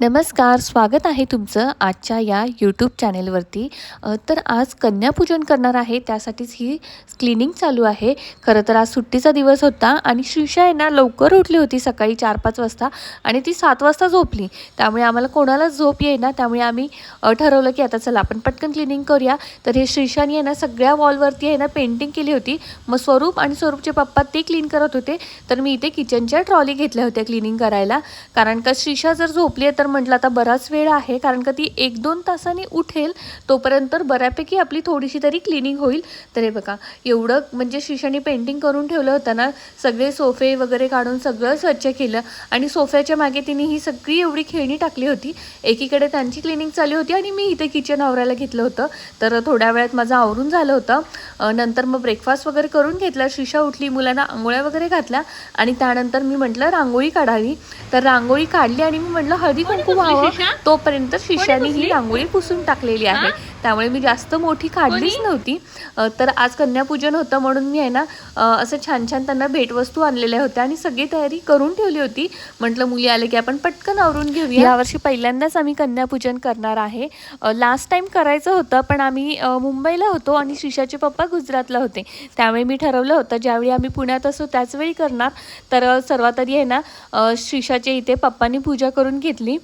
नमस्कार स्वागत आहे तुमचं आजच्या या यूट्यूब चॅनेलवरती तर आज कन्यापूजन करणार आहे त्यासाठीच ही क्लिनिंग चालू आहे. खरं तर आज सुट्टीचा दिवस होता आणि श्रीषा आहे ना लवकर उठली होती सकाळी चार पाच वाजता आणि ती सात वाजता झोपली. त्यामुळे आम्हाला कोणालाच झोप येईना त्यामुळे आम्ही ठरवलं की आता चला आपण पटकन क्लिनिंग करूया. तर हे श्रीषाने आहे ना सगळ्या वॉलवरती आहे ना पेंटिंग केली होती. मग स्वरूप आणि स्वरूपचे पप्पा ते क्लीन करत होते. तर मी इथे किचनच्या ट्रॉली घेतल्या होत्या क्लिनिंग करायला. कारण का श्रीषा जर झोपली आहे तर म्हटलं आता बराच वेळ आहे कारण का ती एक दोन तासांनी उठेल तोपर्यंत तर बऱ्यापैकी आपली थोडीशी तरी क्लिनिंग होईल. तर हे बघा एवढं म्हणजे श्रीषाने पेंटिंग करून ठेवलं होतं ना सगळे सोफे वगैरे काढून सगळं स्वच्छ केलं आणि सोफ्याच्या मागे तिने ही सगळी एवढी खेळणी टाकली होती. एकीकडे त्यांची क्लिनिंग चालू होती आणि मी इथे किचन आवरायला घेतलं होतं. तर थोड्या वेळात माझं आवरून झालं होतं. नंतर मग ब्रेकफास्ट वगैरे करून घेतला. शिशा उठली मुलांना आंघोळ्या वगैरे घातल्या आणि त्यानंतर मी म्हटलं रांगोळी काढावी. तर रांगोळी काढली आणि मी म्हटलं हळदी कुंकू व्हावं तोपर्यंत शिष्याने ही रांगोळी पुसून टाकलेली आहे. त्यामुळे मी जास्त मोठी काढलीच नव्हती. तर आज कन्यापूजन होतं म्हणून मी आहे ना असं छान छान त्यांना भेटवस्तू आणलेल्या होत्या आणि सगळी तयारी करून ठेवली होती. म्हटलं मुली आले की आपण पटकन आवरून घेऊया. यावर्षी पहिल्यांदाच आम्ही कन्यापूजन करणार आहे. लास्ट टाइम करायचं होतं पण आम्ही मुंबईला होतो आणि श्रीषाचे पप्पा गुजरातला होते. त्यावेळी मी ठरवलं होतं ज्यावेळी आम्ही पुण्यात असू त्याच वेळी करणार. तर सर्वात आधी आहे ना श्रीषाच्या इथे पप्पांनी पूजा करून घेतली.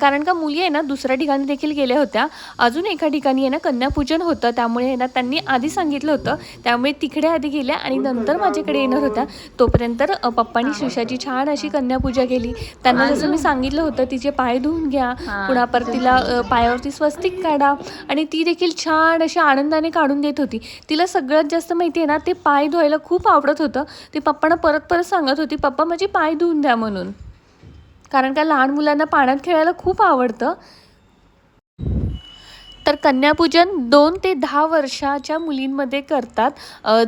कारण का मुली आहे ना दुसऱ्या ठिकाणी देखील गेल्या होत्या. अजून एका ठिकाणी आहे ना कन्यापूजन होतं त्यामुळे आहे ना त्यांनी आधी सांगितलं होतं. त्यामुळे तिकडे आधी गेल्या आणि नंतर माझ्याकडे येणार होत्या. तोपर्यंत पप्पांनी श्रीषाची छान अशी कन्यापूजा केली. त्यांना जसं मी सांगितलं होतं तिचे पाय धुवून घ्या. पुन्हा परत तिला पायावरती स्वस्तिक काढा. आणि ती देखील छान अशी आनंदाने काढून देत होती. तिला सगळ्यात जास्त माहिती आहे ना ते पाय धुवायला खूप आवडत होतं. ते पप्पांना परत परत सांगत होती पप्पा माझे पाय धुवून द्या म्हणून. कारण का लहान मुलांना पाण्यात खेळायला खूप आवडतं. तर कन्यापूजन दोन ते दहा वर्षाच्या मुलींमध्ये करतात.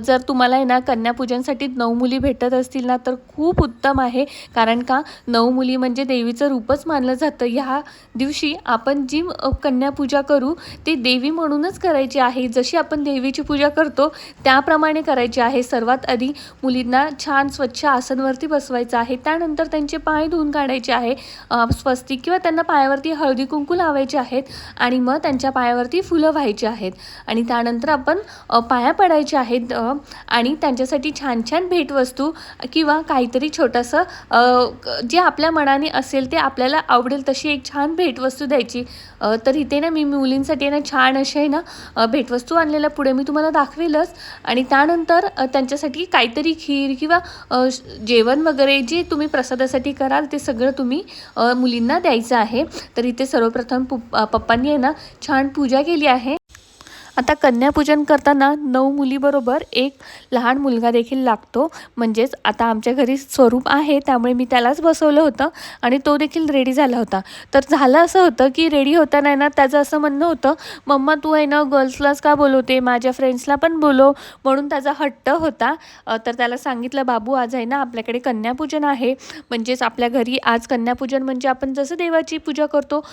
जर तुम्हाला आहे ना कन्यापूजनसाठी नऊ मुली भेटत असतील ना तर खूप उत्तम आहे. कारण का? नऊ मुली म्हणजे देवीचं रूपच मानलं जातं. ह्या दिवशी आपण जी कन्यापूजा करू ती देवी म्हणूनच करायची आहे. जशी आपण देवीची पूजा करतो त्याप्रमाणे करायची आहे. सर्वात आधी मुलींना छान स्वच्छ आसनवरती बसवायचं आहे. त्यानंतर त्यांचे पाय धुवून काढायचे आहे. स्वस्ती स्वस्तिक किंवा त्यांना पायावरती हळदी कुंकू लावायचे आहेत. आणि मग त्यांच्या पायावरती फुलं व्हायची आहेत आणि त्यानंतर आपण पाया पडायच्या आहेत आणि त्यांच्यासाठी छान छान भेटवस्तू किंवा काहीतरी छोटंसं जे आपल्या मनाने असेल ते आपल्याला आवडेल तशी एक छान भेटवस्तू द्यायची. तर इथे ना मी मुलींसाठी ना छान असे आहे ना भेटवस्तू आणलेल्या पुढे मी तुम्हाला दाखवेलच. आणि त्यानंतर त्यांच्यासाठी काहीतरी खीर किंवा जेवण वगैरे जे तुम्ही प्रसादासाठी कराल ते सगळं तुम्ही मुलींना द्यायचं आहे. तर इथे सर्वप्रथम पुप पप्पांनी आहे ना छान पूजा केली आहे. आता कन्यापूजन करताना नऊ मुलीबरोबर एक लहान मुलगा देखील लागतो. म्हणजेच आता आमच्या घरी स्वरूप आहे त्यामुळे मी त्यालाच बसवलं होतं आणि तो देखील रेडी झाला होता. तर झालं असं होतं की रेडी होताना ना त्याचं असं म्हणणं होतं मम्मा तू आहे ना गर्ल्सलाच का बोलवते? माझ्या फ्रेंड्सला पण बोलव. म्हणून त्याचा हट्ट होता. तर त्याला सांगितलं बाबू आज आहे ना आपल्याकडे कन्यापूजन आहे. म्हणजेच आपल्या घरी आज कन्यापूजन म्हणजे आपण जसं देवाची पूजा करतो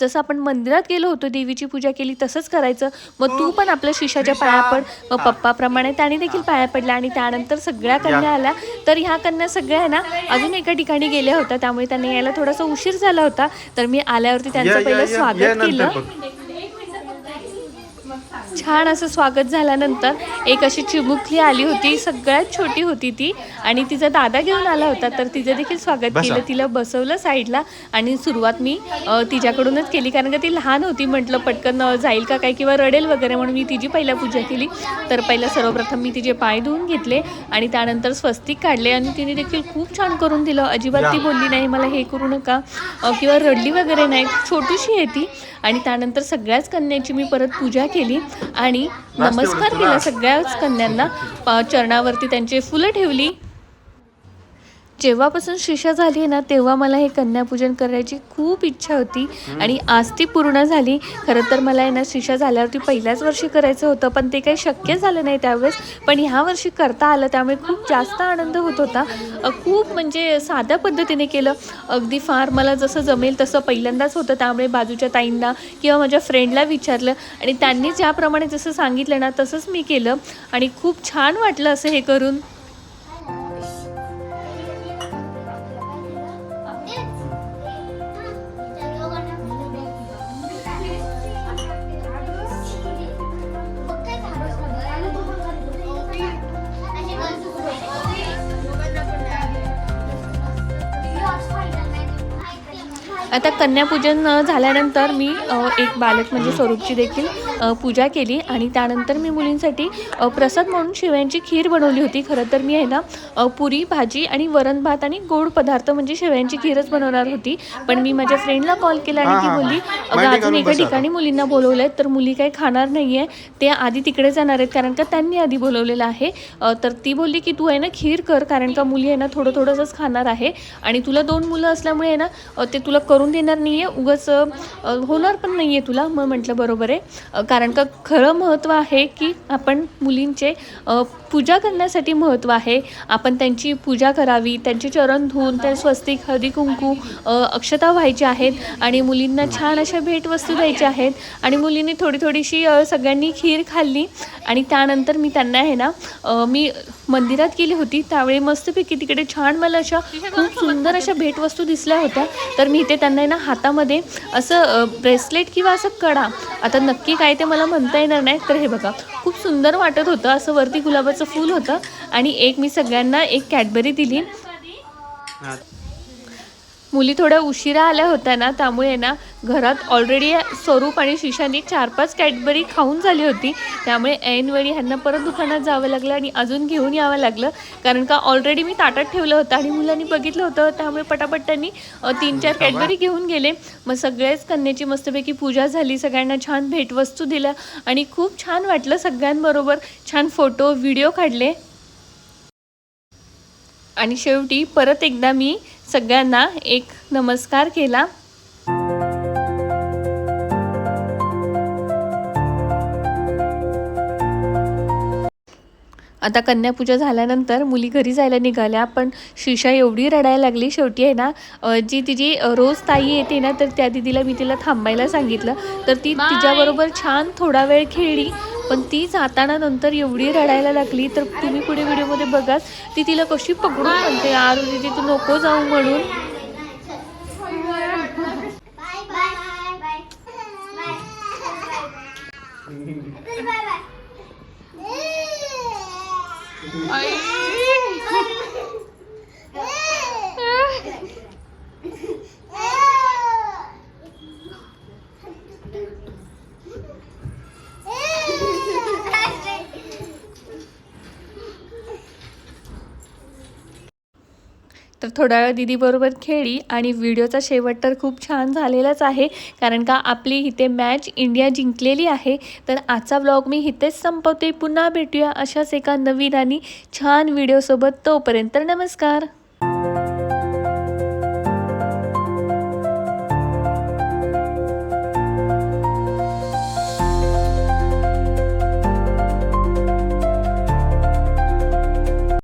जसं आपण मंदिरात गेलो होतो देवीची पूजा केली तसंच करायचं. मग तू पण आपल्या शिशाच्या पाया पड. पप्पाप्रमाणे त्याने देखील पाया पडल्या आणि त्यानंतर सगळ्या कन्या आल्या. तर ह्या कन्या सगळ्या आहे ना अजून एका ठिकाणी गेल्या होत्या. त्यामुळे त्यांना यायला थोडासा उशीर झाला होता. तर मी आल्यावरती त्यांचं पहिलं स्वागत केलं. छान असं स्वागत झाल्यानंतर एक अशी चिमुकली आली होती सगळ्यात छोटी होती ती. आणि तिचा दादा घेऊन आला होता तर तिचं देखील स्वागत. केलं. तिला बसवलं साईडला आणि सुरुवात मी तिच्याकडूनच केली. कारण का ती लहान होती म्हटलं पटकन जाईल का काय किंवा रडेल वगैरे म्हणून मी तिची पहिला पूजा केली. तर पहिलं सर्वप्रथम मी तिचे पाय धुवून घेतले आणि त्यानंतर स्वस्तिक काढले आणि तिने देखील खूप छान करून दिलं. अजिबात ती बोलली नाही मला हे करू नका. किंवा रडली वगैरे नाही. छोटीशी आहे ती. आणि त्यानंतर सगळ्याच कन्यांची मी परत पूजा केली. आणि नमस्कार केला सगळ्याच कन्यांना. चरणावरती त्यांचे फुलं ठेवली. जेव्हापासून शिक्षा झाली आहे ना तेव्हा मला हे कन्यापूजन करायची खूप इच्छा होती. आणि आज ती पूर्ण झाली. खरं तर मला आहे ना शिक्षा झाल्यावरती पहिल्याच वर्षी करायचं होतं पण ते काही शक्य झालं नाही त्यावेळेस. पण ह्या वर्षी करता आलं त्यामुळे खूप जास्त आनंद होत होता. खूप म्हणजे साध्या पद्धतीने केलं. अगदी फार मला जसं जमेल तसं पहिल्यांदाच होतं. त्यामुळे बाजूच्या ताईंना किंवा माझ्या फ्रेंडला विचारलं. आणि त्यांनी ज्याप्रमाणे जसं सांगितलं ना तसंच मी केलं. आणि खूप छान वाटलं असं हे करून. आता कन्यापूजन झाल्यानंतर मी एक बालक म्हणजे स्वरूपची देखील पूजा केली आणि त्यानंतर मी मुलींसाठी प्रसाद म्हणून शेवयांची खीर बनवली होती. खरं तर मी आहे ना पुरी भाजी आणि वरण भात आणि गोड पदार्थ म्हणजे शेवयांची खीरच बनवणार होती. पण मी माझ्या फ्रेंडला कॉल केला आणि ती बोलली. अगं अजून एका ठिकाणी मुलींना बोलवलं आहे तर मुली काही खाणार नाही आहे ते आधी तिकडे जाणार आहेत कारण का त्यांनी आधी बोलवलेलं आहे. तर ती बोलली की तू आहे ना खीर कर कारण का मुली आहे ना थोडं थोडंसंच खाणार आहे. आणि तुला दोन मुलं असल्यामुळे आहे ना ते तुला करून देणार नाही आहे उगाच होणार पण नाही आहे तुला. मग म्हटलं बरोबर आहे. कारण का खरं महत्त्व आहे की आपण मुलींचे पूजा करण्यासाठी महत्त्व आहे. आपण त्यांची पूजा करावी त्यांचे चरण धुवून त्या स्वस्तिक हळदी कुंकू अक्षता व्हायची आहेत आणि मुलींना छान अशा भेटवस्तू द्यायच्या आहेत आणि मुलींनी थोडी थोडीशी सगळ्यांनी खीर खाल्ली आणि त्यानंतर मी त्यांना आहे ना मी मंदिरात गेली होती त्यावेळी मस्तपैकी तिकडे छान मला अशा खूप सुंदर अशा भेटवस्तू दिसल्या होत्या. तर मी इथे त्यांना आहे ना हातामध्ये असं ब्रेसलेट किंवा असं कडा आता नक्की काय ते मला म्हणता येणार नाही तर हे बघा खूप सुंदर वाटत होतं असं वरती गुलाबाचं फूल होतं आणि एक मी सगळ्यांना एक कॅडबरी दिली. मुली थोड्या उशिरा आल्या होत्या ना त्यामुळे ना घरात ऑलरेडी स्वरूप आणि शिशानी चार पाच कॅडबरी खाऊन झाली होती. त्यामुळे ऐनवेळी ह्यांना परत दुकानात जावं लागलं आणि अजून घेऊन यावं लागलं. कारण का ऑलरेडी मी ताटात ठेवलं होतं आणि मुलांनी बघितलं होतं त्यामुळे पटापट त्यांनी तीन चार कॅडबरी घेऊन गेले. मग सगळेच कन्याची मस्तपैकी पूजा झाली सगळ्यांना छान भेटवस्तू दिल्या आणि खूप छान वाटलं सगळ्यांबरोबर. छान फोटो व्हिडिओ काढले. आणि शेवटी परत एकदा मी सगळ्यांना एक नमस्कार केला. आता कन्यापूजा झाल्यानंतर मुली घरी जायला निघाल्या पण शिशा एवढी रडायला लागली. शेवटी आहे ना जी तिची रोज ताई येते ना तर त्या दिदीला मी तिला थांबायला सांगितलं. तर ती तिच्याबरोबर छान थोडा वेळ खेळली. पण ती जाताना नंतर एवढी रडायला लागली तर तुम्ही पुढे व्हिडिओमध्ये बघाल ती तिला कशी पकडून म्हणते यार दिदी तू नको जाऊ म्हणून. Bye तर थोडा वेळ दीदीबरोबर खेळली आणि व्हिडिओचा शेवट तर खूप छान झालेलाच आहे. कारण का आपली इथे मॅच इंडिया जिंकलेली आहे. तर आजचा ब्लॉग मी इथेच संपवते. पुन्हा भेटूया अशाच एका नवीन आणि छान व्हिडिओसोबत तोपर्यंत नमस्कार.